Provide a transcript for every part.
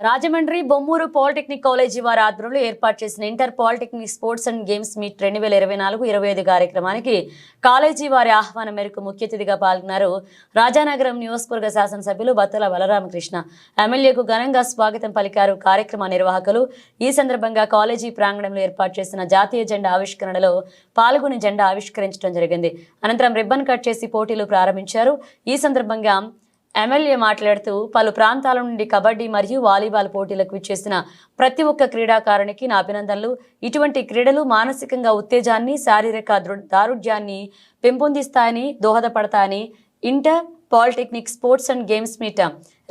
Rajahmundry Bommuru polytechnic college వారి ఆధ్వర్యంలో ఏర్పాటు చేసిన inter polytechnic sports and games meet రెండు వేల ఇరవై నాలుగు ఇరవై ఐదు కార్యక్రమానికి కాలేజీ వారి ఆహ్వానం మేరకు ముఖ్య అతిథిగా పాల్గొన్నారు రాజానగరం నియోజకవర్గ శాసనసభ్యులు బత్తల బలరామకృష్ణ. ఎమ్మెల్యేకు ఘనంగా స్వాగతం పలికారు కార్యక్రమ నిర్వాహకులు. ఈ సందర్భంగా కాలేజీ ప్రాంగణంలో ఏర్పాటు చేసిన జాతీయ జెండా ఆవిష్కరణలో పాల్గొని జెండా ఆవిష్కరించడం జరిగింది. అనంతరం రిబ్బన్ కట్ చేసి పోటీలు ప్రారంభించారు. ఈ సందర్భంగా ఎమ్మెల్యే మాట్లాడుతూ పలు ప్రాంతాల నుండి కబడ్డీ మరియు వాలీబాల్ పోటీలకు విచ్చేసిన ప్రతి ఒక్క క్రీడాకారునికి నా అభినందనలు. ఇటువంటి క్రీడలు మానసికంగా ఉత్తేజాన్ని శారీరక దృ- దారుఢ్యాన్ని పెంపొందిస్తాయని దోహదపడతాయని inter polytechnic sports and games meet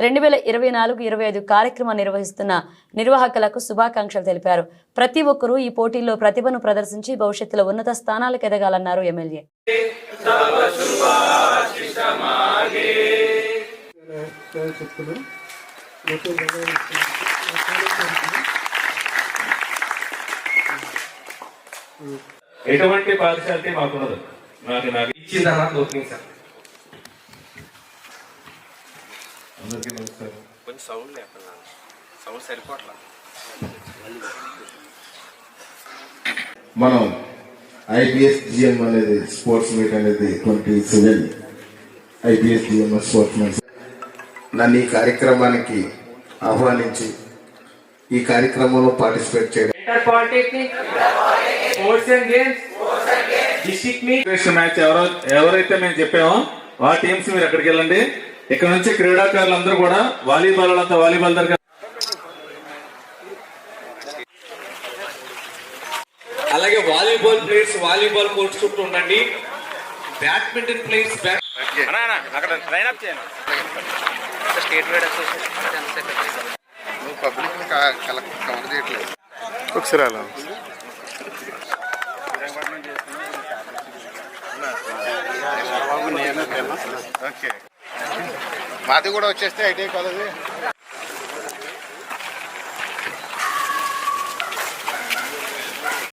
రెండు వేల ఇరవై నాలుగు ఇరవై ఐదు కార్యక్రమం నిర్వహిస్తున్న నిర్వాహకులకు శుభాకాంక్షలు తెలిపారు. ప్రతి ఒక్కరూ ఈ పోటీల్లో ప్రతిభను ప్రదర్శించి భవిష్యత్తులో ఉన్నత స్థానాలకు ఎదగాలన్నారు ఎమ్మెల్యే. చెప్తున్నా ఎటువంటి పార్షాలిటీ మాకున్నది? నాకు నాకు ఇచ్చిన తర్వాత ఓపెనింగ్ సార్. అందరికీ నమస్కారం. కొంచెం సౌండ్ లేకుండా సౌండ్ సరిపోట్లా? మనం ఐపీఎస్ జిఎం అనేది స్పోర్ట్స్ మీట్ అనేది twenty seven IPS GM sports meet నన్ను ఈ కార్యక్రమానికి ఆహ్వానించి ఈ కార్యక్రమంలో పార్టిసిపేట్ చేయడం. మ్యాచ్ ఎవరో ఎవరైతే మేము చెప్పామో ఆ టీమ్స్ మీరు ఎక్కడికి వెళ్ళండి. ఇక్కడ నుంచి క్రీడాకారులు అందరూ కూడా వాలీబాల్ వాళ్ళంతా వాలీబాల్ దగ్గర. అలాగే వాలీబాల్ ప్లేయర్స్ వాలీబాల్ కోర్ట్ చుట్టూ ఉండండి. బ్యాడ్మింటన్ ప్లేయర్స్ బ్యాట్ అక్కడ లైన్ అప్ చేయండి. స్టేట్ వైడ్ అసోసియేషన్ నువ్వు పబ్లిక్ కవర్ చేయట్లేదు ఒకసారి అలా. ఓకే. మాది కూడా వచ్చేస్తే ఐటీ కాలేజ్.